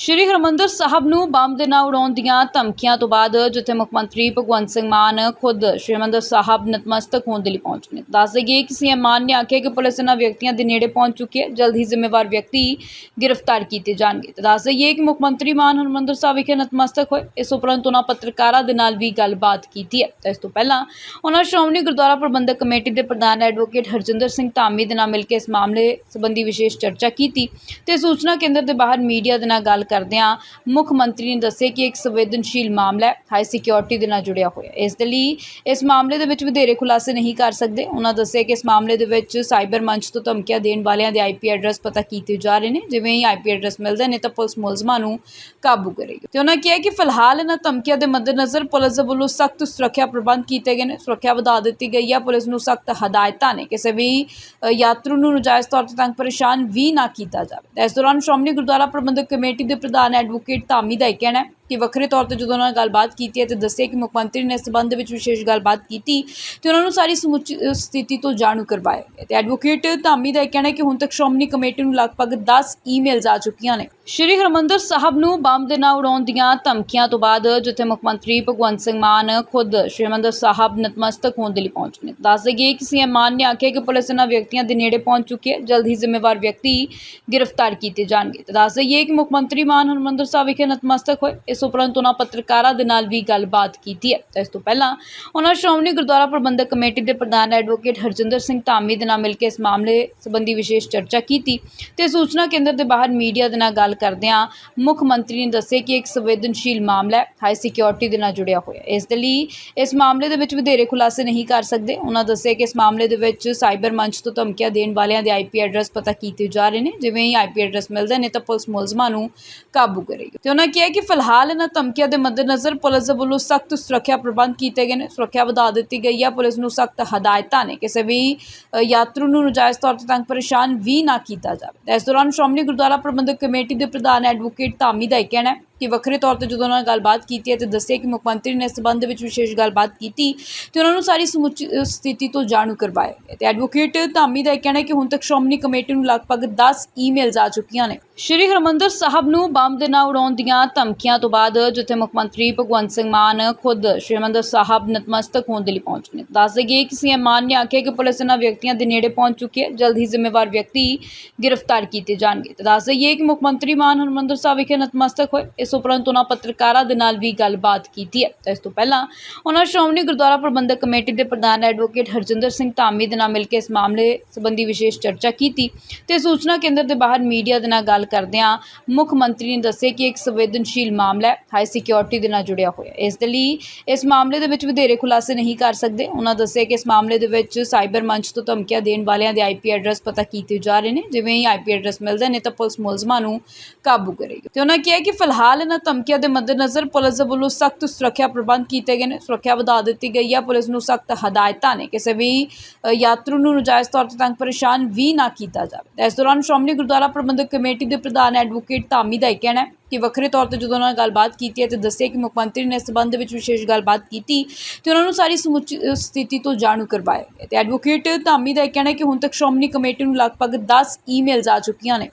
ਸ਼੍ਰੀ ਹਰਮੰਦਰ ਸਾਹਿਬ ਨੂੰ ਬੰਬ ਦੇ ਨਾਲ ਉਡਾਉਣ ਦੀਆਂ ਧਮਕੀਆਂ ਤੋਂ ਬਾਅਦ ਜਿੱਥੇ ਮੁੱਖ ਮੰਤਰੀ ਭਗਵੰਤ ਸਿੰਘ ਮਾਨ ਖੁਦ ਸ਼੍ਰੀ ਹਰਿਮੰਦਰ ਸਾਹਿਬ ਨਤਮਸਤਕ ਹੋਣ ਦੇ ਲਈ ਪਹੁੰਚੇ ਨੇ। ਦੱਸ ਦੇਈਏ ਕਿ ਸੀਐਮ ਮਾਨ ਨੇ ਆਖਿਆ ਕਿ ਪੁਲਿਸ ਇਹਨਾਂ ਵਿਅਕਤੀਆਂ ਦੇ ਨੇੜੇ ਪਹੁੰਚ ਚੁੱਕੀ ਹੈ। ਜਲਦ ਹੀ ਜ਼ਿੰਮੇਵਾਰ ਵਿਅਕਤੀ ਗ੍ਰਿਫਤਾਰ ਕੀਤੇ ਜਾਣਗੇ। ਤੇ ਦੱਸ ਦੇਈਏ ਕਿ ਮੁੱਖ ਮੰਤਰੀ ਮਾਨ ਹਰਿਮੰਦਰ ਸਾਹਿਬ ਵਿਖੇ ਨਤਮਸਤਕ ਹੋਏ। ਇਸ ਉਪਰੰਤ ਉਹਨਾਂ ਪੱਤਰਕਾਰਾਂ ਦੇ ਨਾਲ ਵੀ ਗੱਲਬਾਤ ਕੀਤੀ ਹੈ। ਤਾਂ ਇਸ ਤੋਂ ਪਹਿਲਾਂ ਉਹਨਾਂ ਸ਼੍ਰੋਮਣੀ ਗੁਰਦੁਆਰਾ ਪ੍ਰਬੰਧਕ ਕਮੇਟੀ ਦੇ ਪ੍ਰਧਾਨ ਐਡਵੋਕੇਟ ਹਰਜਿੰਦਰ ਸਿੰਘ ਧਾਮੀ ਦੇ ਨਾਲ ਮਿਲ ਕੇ ਇਸ ਮਾਮਲੇ ਸੰਬੰਧੀ ਵਿਸ਼ੇਸ਼ ਚਰਚਾ ਕੀਤੀ ਤੇ ਸੂਚਨਾ ਕੇਂਦਰ ਦੇ ਬਾਹਰ ਮੀਡੀਆ ਦੇ ਨਾਲ ਗੱਲ ਕਰਦਿਆਂ ਮੁੱਖ ਮੰਤਰੀ ਨੇ ਦੱਸਿਆ ਕਿ ਇੱਕ ਸੰਵੇਦਨਸ਼ੀਲ ਮਾਮਲਾ ਹੈ ਹਾਈ ਸਿਕਿਉਰਿਟੀ ਦੇ ਨਾਲ ਜੁੜਿਆ ਹੋਇਆ ਇਸ ਦੇ ਲਈ ਇਸ ਮਾਮਲੇ ਦੇ ਵਿੱਚ ਵਧੇਰੇ ਖੁਲਾਸੇ ਨਹੀਂ ਕਰ ਸਕਦੇ। ਉਹਨਾਂ ਦੱਸਿਆ ਕਿ ਇਸ ਮਾਮਲੇ ਦੇ ਵਿੱਚ ਸਾਈਬਰ ਮੰਚ ਤੋਂ ਧਮਕੀਆਂ ਦੇਣ ਵਾਲਿਆਂ ਦੇ ਆਈਪੀ ਐਡਰੈਸ ਪਤਾ ਕੀਤੇ ਜਾ ਰਹੇ ਨੇ। ਜਿਵੇਂ ਹੀ ਆਈਪੀ ਐਡਰੈਸ ਮਿਲਦੇ ਨੇ ਤਾਂ ਪੁਲਿਸ ਮੁਲਜ਼ਮਾਂ ਨੂੰ ਕਾਬੂ ਕਰੇਗੀ। ਤੇ ਉਹਨਾਂ ਕਿਹਾ ਕਿ ਫਿਲਹਾਲ ਇਹਨਾਂ ਧਮਕੀਆਂ ਦੇ ਮੱਦੇਨਜ਼ਰ ਪੁਲਿਸ ਦੇ ਵੱਲੋਂ ਸਖਤ ਸੁਰੱਖਿਆ ਪ੍ਰਬੰਧ ਕੀਤੇ ਗਏ ਨੇ। ਸੁਰੱਖਿਆ ਵਧਾ ਦਿੱਤੀ ਗਈ ਹੈ। ਪੁਲਿਸ ਨੂੰ ਸਖਤ ਹਦਾਇਤਾਂ ਨੇ। ਕਿਸੇ ਵੀ ਅ, ਯਾਤਰੂ ਨੂੰ ਨਜਾਇਜ਼ ਤੌਰ ਤੇ ਤੰਗ ਪਰੇਸ਼ਾਨ ਵੀ ਨਾ ਕੀਤਾ ਜਾਵੇ। ਤਾਂ ਇਸ ਦੌਰਾਨ ਸ਼੍ਰੋਮਣੀ ਗੁਰਦੁਆਰਾ ਪ੍ਰਬੰਧਕ ਕਮੇਟੀ ਦੇ ਪ੍ਰਧਾਨ ਐਡਵੋਕੇਟ ਧਾਮੀ ਦਾ ਇਹ ਕਹਿਣਾ ਕਿ ਵੱਖਰੇ ਤੌਰ ਤੇ ਜਦੋਂ ਉਹਨਾਂ ਨਾਲ ਗੱਲਬਾਤ ਕੀਤੀ ਹੈ ਤੇ ਦੱਸਿਆ ਕਿ ਮੁੱਖ ਮੰਤਰੀ ਨੇ ਇਸ ਸੰਬੰਧ ਵਿੱਚ ਵਿਸ਼ੇਸ਼ ਗੱਲਬਾਤ ਕੀਤੀ ਤੇ ਉਹਨਾਂ ਨੂੰ ਸਾਰੀ ਸਮੁੱਚੀ ਸਥਿਤੀ ਤੋਂ ਜਾਣੂ ਕਰਵਾਇਆ ਗਿਆ ਤੇ ਐਡਵੋਕੇਟ ਧਾਮੀ ਦਾ ਇਹ ਕਹਿਣਾ ਹੈ ਕਿ ਹੁਣ ਤੱਕ ਸ਼੍ਰੋਮਣੀ ਕਮੇਟੀ ਨੂੰ ਲਗਭਗ 10 ਈਮੇਲਸ ਆ ਚੁੱਕੀਆਂ ਨੇ। ਸ਼੍ਰੀ ਹਰਮੰਦਰ ਸਾਹਿਬ ਨੂੰ ਬੰਬ ਦੇ ਨਾਲ ਉਡਾਉਣ ਦੀਆਂ ਧਮਕੀਆਂ ਤੋਂ ਬਾਅਦ ਜਿੱਥੇ ਮੁੱਖ ਮੰਤਰੀ ਭਗਵੰਤ ਸਿੰਘ ਮਾਨ ਖੁਦ ਸ਼੍ਰੀ ਹਰਿਮੰਦਰ ਸਾਹਿਬ ਨਤਮਸਤਕ ਹੋਣ ਦੇ ਲਈ ਪਹੁੰਚੇ ਨੇ। ਦੱਸ ਦਈਏ ਕਿ ਸੀਐਮ ਮਾਨ ਨੇ ਆਖਿਆ ਕਿ ਪੁਲਿਸ ਇਹਨਾਂ ਵਿਅਕਤੀਆਂ ਦੇ ਨੇੜੇ ਪਹੁੰਚ ਚੁੱਕੀ ਹੈ, ਜਲਦ ਹੀ ਜ਼ਿੰਮੇਵਾਰ ਵਿਅਕਤੀ ਗ੍ਰਿਫਤਾਰ ਕੀਤੇ ਜਾਣਗੇ। ਤੇ ਦੱਸ ਦਈਏ ਕਿ ਮੁੱਖ ਮੰਤਰੀ ਮਾਨ ਹਰਿਮੰਦਰ ਸਾਹਿਬ ਵਿਖੇ ਨਤਮਸਤਕ ਹੋਏ, ਇਸ ਉਪਰੰਤ ਉਹਨਾਂ ਪੱਤਰਕਾਰਾਂ ਦੇ ਨਾਲ ਵੀ ਗੱਲਬਾਤ ਕੀਤੀ ਹੈ। ਤਾਂ ਇਸ ਤੋਂ ਪਹਿਲਾਂ ਉਹਨਾਂ ਸ਼੍ਰੋਮਣੀ ਗੁਰਦੁਆਰਾ ਪ੍ਰਬੰਧਕ ਕਮੇਟੀ ਦੇ ਪ੍ਰਧਾਨ ਐਡਵੋਕੇਟ ਹਰਜਿੰਦਰ ਸਿੰਘ ਧਾਮੀ ਦੇ ਨਾਲ ਮਿਲ ਕੇ ਇਸ ਮਾਮਲੇ ਸੰਬੰਧੀ ਵਿਸ਼ੇਸ਼ ਚਰਚਾ ਕੀਤੀ ਤੇ ਸੂਚਨਾ ਕੇਂਦਰ ਦੇ ਬਾਹਰ ਮੀਡੀਆ ਦੇ ਨਾਲ ਗੱਲ ਕਰਦਿਆਂ ਮੁੱਖ ਮੰਤਰੀ ਨੇ ਦੱਸਿਆ ਕਿ ਇੱਕ ਸੰਵੇਦਨਸ਼ੀਲ ਮਾਮਲਾ ਹੈ, ਹਾਈ ਸਿਕਿਉਰਿਟੀ ਦੇ ਨਾਲ ਜੁੜਿਆ ਹੋਇਆ ਇਸ ਦੇ ਲਈ ਇਸ ਮਾਮਲੇ ਦੇ ਵਿੱਚ ਵਧੇਰੇ ਖੁਲਾਸੇ ਨਹੀਂ ਕਰ ਸਕਦੇ। ਉਹਨਾਂ ਦੱਸਿਆ ਕਿ ਇਸ ਮਾਮਲੇ ਦੇ ਵਿੱਚ ਸਾਈਬਰ ਮੰਚ ਤੋਂ ਧਮਕੀਆਂ ਦੇਣ ਵਾਲਿਆਂ ਦੇ ਆਈਪੀ ਐਡਰੈਸ ਪਤਾ ਕੀਤੇ ਜਾ ਰਹੇ ਨੇ। ਜਿਵੇਂ ਹੀ ਆਈਪੀ ਐਡਰੈਸ ਮਿਲਦੇ ਨੇ ਤਾਂ ਪੁਲਿਸ ਮੁਲਜ਼ਮਾਂ ਨੂੰ ਕਾਬੂ ਕਰੇਗੀ। ਤੇ ਉਹਨਾਂ ਕਿਹਾ ਕਿ ਫਿਲਹਾਲ ਇਹਨਾਂ ਧਮਕੀਆਂ ਦੇ ਮੱਦੇਨਜ਼ਰ ਪੁਲਿਸ ਦੇ ਵੱਲੋਂ ਸਖਤ ਸੁਰੱਖਿਆ ਪ੍ਰਬੰਧ ਕੀਤੇ ਗਏ ਨੇ। ਸੁਰੱਖਿਆ ਵਧਾ ਦਿੱਤੀ ਗਈ ਹੈ ਪੁਲਿਸ ਨੂੰ ਸਖਤ ਹਦਾਇਤਾਂ ਨੇ। ਕਿਸੇ ਵੀ ਅ, ਯਾਤਰੂ ਨੂੰ ਨਜਾਇਜ਼ ਤੌਰ ਤੇ ਤੰਗ ਪਰੇਸ਼ਾਨ ਵੀ ਨਾ ਕੀਤਾ ਜਾਵੇ। ਇਸ ਦੌਰਾਨ ਸ਼੍ਰੋਮਣੀ ਗੁਰਦੁਆਰਾ ਪ੍ਰਬੰਧਕ ਕਮੇਟੀ ਦੇ ਪ੍ਰਧਾਨ ਐਡਵੋਕੇਟ ਧਾਮੀ ਦਾ ਇਹ ਕਹਿਣਾ ਹੈ ਕਿ ਵੱਖਰੇ ਤੌਰ ਤੇ ਜਦੋਂ ਉਹਨਾਂ ਨਾਲ ਗੱਲਬਾਤ ਕੀਤੀ ਹੈ ਤੇ ਦੱਸਿਆ ਕਿ ਮੁੱਖ ਮੰਤਰੀ ਨੇ ਇਸ ਸੰਬੰਧ ਵਿੱਚ ਵਿਸ਼ੇਸ਼ ਗੱਲਬਾਤ ਕੀਤੀ ਤੇ ਉਹਨਾਂ ਨੂੰ ਸਾਰੀ ਸਮੁੱਚੀ ਸਥਿਤੀ ਤੋਂ ਜਾਣੂ ਕਰਵਾਇਆ ਗਿਆ। ਤੇ ਐਡਵੋਕੇਟ ਧਾਮੀ ਦਾ ਇਹ ਕਹਿਣਾ ਹੈ ਕਿ ਹੁਣ ਤੱਕ ਸ਼੍ਰੋਮਣੀ ਕਮੇਟੀ ਨੂੰ ਲਗਭਗ 10 ਈਮੇਲਸ ਆ ਚੁੱਕੀਆਂ ਨੇ। ਸ਼੍ਰੀ ਹਰਮੰਦਰ ਸਾਹਿਬ ਨੂੰ ਬੰਬ ਦੇ ਨਾਲ ਉਡਾਉਣ ਦੀਆਂ ਧਮਕੀਆਂ ਤੋਂ ਬਾਅਦ ਜਿੱਥੇ ਮੁੱਖ ਮੰਤਰੀ ਭਗਵੰਤ ਸਿੰਘ ਮਾਨ ਖੁਦ ਸ਼੍ਰੀ ਹਰਿਮੰਦਰ ਸਾਹਿਬ ਨਤਮਸਤਕ ਹੋਣ ਦੇ ਲਈ ਪਹੁੰਚੇ ਨੇ। ਦੱਸ ਦੇਈਏ ਕਿ ਸੀਐਮ ਮਾਨ ਨੇ ਆਖਿਆ ਕਿ ਪੁਲਿਸ ਇਹਨਾਂ ਵਿਅਕਤੀਆਂ ਦੇ ਨੇੜੇ ਪਹੁੰਚ ਚੁੱਕੀ ਹੈ। ਜਲਦ ਹੀ ਜ਼ਿੰਮੇਵਾਰ ਵਿਅਕਤੀ ਗ੍ਰਿਫਤਾਰ ਕੀਤੇ ਜਾਣਗੇ। ਤੇ ਦੱਸ ਦਈਏ ਕਿ ਮੁੱਖ ਮੰਤਰੀ ਮਾਨ ਹਰਿਮੰਦਰ ਸਾਹਿਬ ਵਿਖੇ ਨਤਮਸਤਕ ਹੋਏ। ਇਸ ਉਪਰੰਤ ਉਹਨਾਂ ਪੱਤਰਕਾਰਾਂ ਦੇ ਨਾਲ ਵੀ ਗੱਲਬਾਤ ਕੀਤੀ ਹੈ। ਤਾਂ ਇਸ ਤੋਂ ਪਹਿਲਾਂ ਉਹਨਾਂ ਸ਼੍ਰੋਮਣੀ ਗੁਰਦੁਆਰਾ ਪ੍ਰਬੰਧਕ ਕਮੇਟੀ ਦੇ ਪ੍ਰਧਾਨ ਐਡਵੋਕੇਟ ਹਰਜਿੰਦਰ ਸਿੰਘ ਧਾਮੀ ਦੇ ਨਾਲ ਮਿਲ ਕੇ ਇਸ ਮਾਮਲੇ ਸੰਬੰਧੀ ਵਿਸ਼ੇਸ਼ ਚਰਚਾ ਕੀਤੀ ਤੇ ਸੂਚਨਾ ਕੇਂਦਰ ਦੇ ਬਾਹਰ ਮੀਡੀਆ ਦੇ ਨਾਲ ਗੱਲ ਕਰਦਿਆਂ ਮੁੱਖ ਮੰਤਰੀ ਨੇ ਦੱਸਿਆ ਕਿ ਇੱਕ ਸੰਵੇਦਨਸ਼ੀਲ ਮਾਮਲਾ ਹੈ, ਹਾਈ ਸਿਕਿਉਰਿਟੀ ਦੇ ਨਾਲ ਜੁੜਿਆ ਹੋਇਆ ਇਸ ਦੇ ਲਈ ਇਸ ਮਾਮਲੇ ਦੇ ਵਿੱਚ ਵਧੇਰੇ ਖੁਲਾਸੇ ਨਹੀਂ ਕਰ ਸਕਦੇ। ਉਹਨਾਂ ਦੱਸਿਆ ਕਿ ਇਸ ਮਾਮਲੇ ਦੇ ਵਿੱਚ ਸਾਈਬਰ ਮੰਚ ਤੋਂ ਧਮਕੀਆਂ ਦੇਣ ਵਾਲਿਆਂ ਦੇ ਆਈਪੀ ਐਡਰੈਸ ਪਤਾ ਕੀਤੇ ਜਾ ਰਹੇ ਨੇ। ਜਿਵੇਂ ਹੀ ਆਈਪੀ ਐਡਰੈਸ ਮਿਲਦੇ ਨੇ ਤਾਂ ਪੁਲਿਸ ਮੁਲਜ਼ਮਾਂ ਨੂੰ ਕਾਬੂ ਕਰੇਗੀ। ਤੇ ਉਹਨਾਂ ਕਿਹਾ ਕਿ ਫਿਲਹਾਲ ਇਹਨਾਂ ਧਮਕੀਆਂ ਦੇ ਮੱਦੇਨਜ਼ਰ ਪੁਲਿਸ ਦੇ ਵੱਲੋਂ ਸਖਤ ਸੁਰੱਖਿਆ ਪ੍ਰਬੰਧ ਕੀਤੇ ਗਏ ਨੇ। ਸੁਰੱਖਿਆ ਵਧਾ ਦਿੱਤੀ ਗਈ ਹੈ। ਪੁਲਿਸ ਨੂੰ ਸਖਤ ਹਦਾਇਤਾਂ ਨੇ। ਕਿਸੇ ਵੀ ਅ, ਯਾਤਰੂ ਨੂੰ ਨਜਾਇਜ਼ ਤੌਰ ਤੇ ਤੰਗ ਪਰੇਸ਼ਾਨ ਵੀ ਨਾ ਕੀਤਾ ਜਾਵੇ। ਇਸ ਦੌਰਾਨ ਸ਼੍ਰੋਮਣੀ ਗੁਰਦੁਆਰਾ ਪ੍ਰਬੰਧਕ ਕਮੇਟੀ ਦੇ ਪ੍ਰਧਾਨ ਐਡਵੋਕੇਟ ਧਾਮੀ ਦਾ ਇਹ ਕਹਿਣਾ ਹੈ ਕਿ ਵੱਖਰੇ ਤੌਰ ਤੇ ਜਦੋਂ ਉਹਨਾਂ ਨਾਲ ਗੱਲਬਾਤ ਕੀਤੀ ਹੈ ਤੇ ਦੱਸਿਆ ਕਿ ਮੁੱਖ ਮੰਤਰੀ ਨੇ ਇਸ ਸੰਬੰਧ ਵਿੱਚ ਵਿਸ਼ੇਸ਼ ਗੱਲਬਾਤ ਕੀਤੀ ਤੇ ਉਹਨਾਂ ਨੂੰ ਸਾਰੀ ਸਮੁੱਚੀ ਸਥਿਤੀ ਤੋਂ ਜਾਣੂ ਕਰਵਾਇਆ ਗਿਆ ਤੇ ਐਡਵੋਕੇਟ ਧਾਮੀ ਦਾ ਇਹ ਕਹਿਣਾ ਹੈ ਕਿ ਹੁਣ ਤੱਕ ਸ਼੍ਰੋਮਣੀ ਕਮੇਟੀ ਨੂੰ ਲਗਭਗ 10 ਈਮੇਲਸ ਆ ਚੁੱਕੀਆਂ ਨੇ।